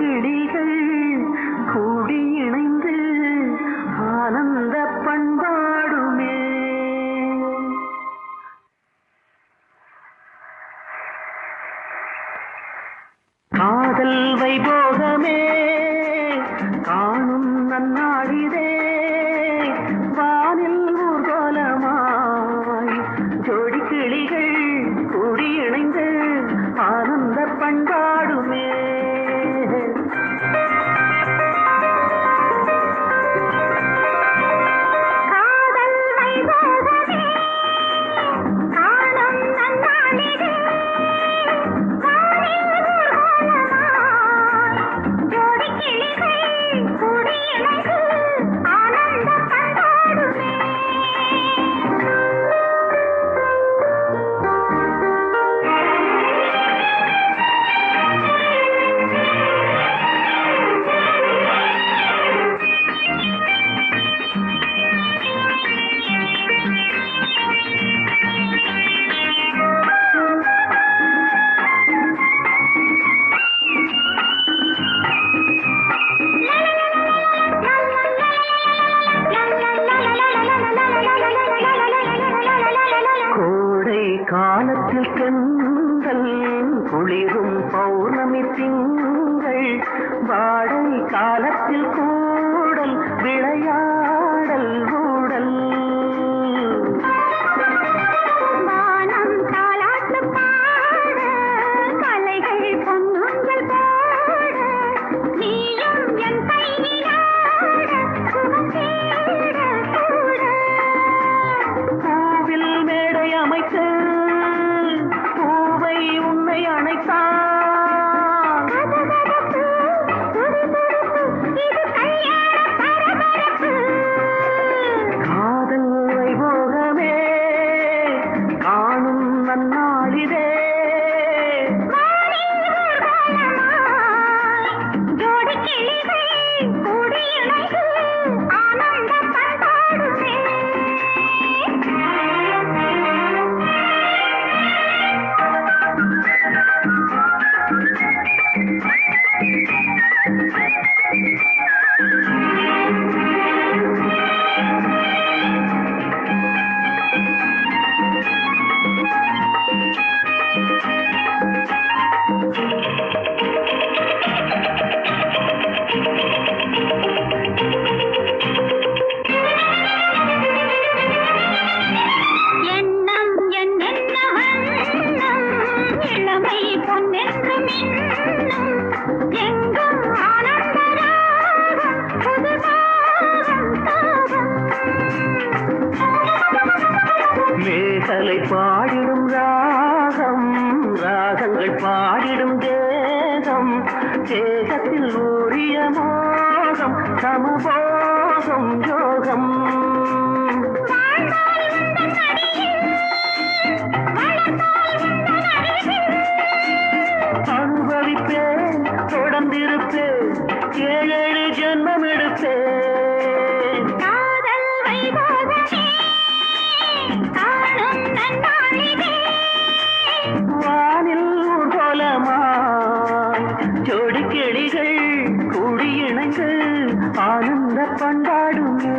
கிளிகள் கூடி இணைந்து ஆனந்த பண்பாடுமே. காதல் வைபோ காற்றில் செந்தல் குளிரும் பௌர்ணமி திங்கள் வாடை காலத்தில் கூடல் மேகலை பாடிடும் ராகம் ராகங்கள் பாடிடும் தேகம் தேகத்தில் ஊரிய மோகம் சமபோகம் யோகம். ஏழேழு ஜென்மம் எடுத்தேன் காதல் வைபோகமே காணும் நன்னாளிலே வானில் கோலமாய் ஜோடி கிளிகள் கூடி இணைந்து ஆனந்த பண்டாடுமே